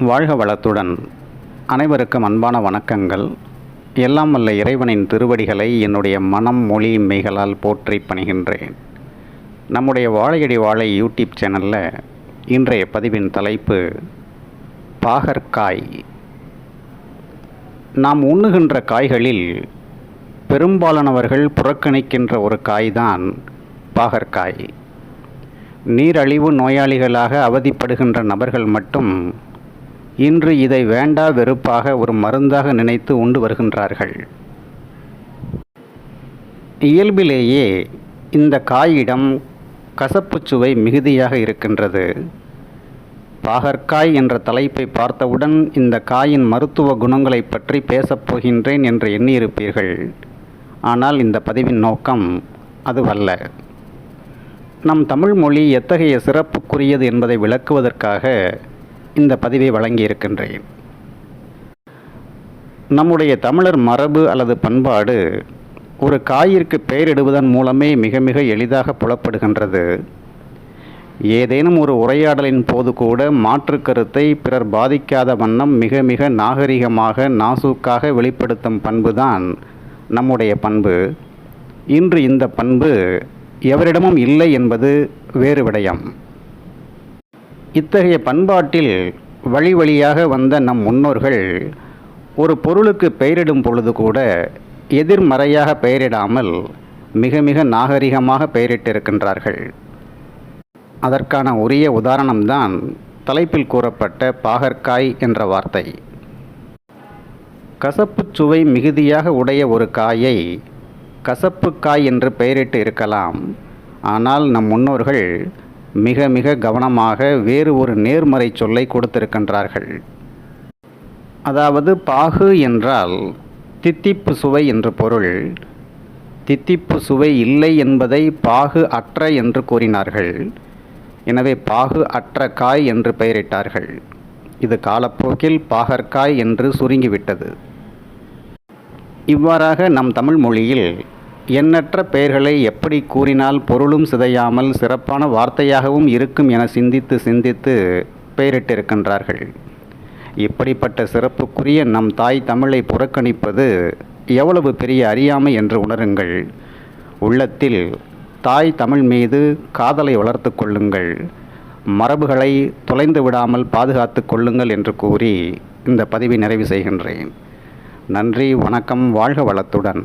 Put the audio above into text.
வாழ்க வளத்துடன். அனைவருக்கும் அன்பான வணக்கங்கள். எல்லாம் வல்ல இறைவனின் திருவடிகளை என்னுடைய மனம் மொழி மெய்களால் போற்றி பணிகின்றேன். நம்முடைய வாழையடி வாழை யூடியூப் சேனலில் இன்றைய பதிவின் தலைப்பு பாகற்காய். நாம் உண்ணுகின்ற காய்களில் பெரும்பாலானவர்கள் புறக்கணிக்கின்ற ஒரு காய்தான் பாகற்காய். நீரழிவு நோயாளிகளாக அவதிப்படுகின்ற நபர்கள் மட்டும் இன்று இதை வேண்டா வெறுப்பாக ஒரு மருந்தாக நினைத்து உண்டு வருகின்றார்கள். இயல்பிலேயே இந்த காயிடம் கசப்புச் சுவை மிகுதியாக இருக்கின்றது. பாகற்காய் என்ற தலைப்பை பார்த்தவுடன் இந்த காயின் மருத்துவ குணங்களை பற்றி பேசப் போகின்றேன் என்று எண்ணியிருப்பீர்கள். ஆனால் இந்த பதிவின் நோக்கம் அதுவல்ல. நம் தமிழ் மொழி எத்தகைய சிறப்புக்குரியது என்பதை விளக்குவதற்காக இந்த பதிவை வழங்கியிருக்கின்றேன். நம்முடைய தமிழர் மரபு அல்லது பண்பாடு ஒரு காயிற்கு பெயரிடுவதன் மூலமே மிக மிக எளிதாக புலப்படுகின்றது. ஏதேனும் ஒரு உரையாடலின் போது கூட மாற்று கருத்தை பிறர் பாதிக்காத வண்ணம் மிக மிக நாகரிகமாக நாசூக்காக வெளிப்படுத்தும் பண்புதான் நம்முடைய பண்பு. இன்று இந்த பண்பு எவரிடமும் இல்லை என்பது வேறு விடயம். இத்தகைய பண்பாட்டில் வழி வழியாக வந்த நம் முன்னோர்கள் ஒரு பொருளுக்கு பெயரிடும் பொழுது கூட எதிர்மறையாக பெயரிடாமல் மிக மிக நாகரிகமாக பெயரிட்டிருக்கின்றார்கள். அதற்கான உரிய உதாரணம்தான் தலைப்பில் கூறப்பட்ட பாகற்காய் என்ற வார்த்தை. கசப்புச் சுவை மிகுதியாக உடைய ஒரு காயை கசப்பு காய் என்று பெயரிட்டு இருக்கலாம். ஆனால் நம் முன்னோர்கள் மிக மிக கவனமாக வேறு ஒரு நேர்மறை சொல்லை கொடுத்திருக்கின்றார்கள். அதாவது பாகு என்றால் தித்திப்பு சுவை என்று பொருள். தித்திப்பு சுவை இல்லை என்பதை பாகு அற்ற என்று கூறினார்கள். எனவே பாகு அற்ற காய் என்று பெயரிட்டார்கள். இது காலப்போக்கில் பாகற்காய் என்று சுருங்கிவிட்டது. இவ்வாறாக நம் தமிழ் மொழியில் எண்ணற்ற பெயர்களை எப்படி கூறினால் பொருளும் சிதையாமல் சிறப்பான வார்த்தையாகவும் இருக்கும் என சிந்தித்து சிந்தித்து பெயரிட்டிருக்கின்றார்கள். இப்படிப்பட்ட சிறப்புக்குரிய நம் தாய் தமிழை புறக்கணிப்பது எவ்வளவு பெரிய அறியாமை என்று உணருங்கள். உள்ளத்தில் தாய் தமிழ் மீது காதலை வளர்த்து கொள்ளுங்கள். மரபுகளை தொலைந்து விடாமல் பாதுகாத்து கொள்ளுங்கள் என்று கூறி இந்த பதிவை நிறைவு செய்கின்றேன். நன்றி வணக்கம் வாழ்க வளத்துடன்.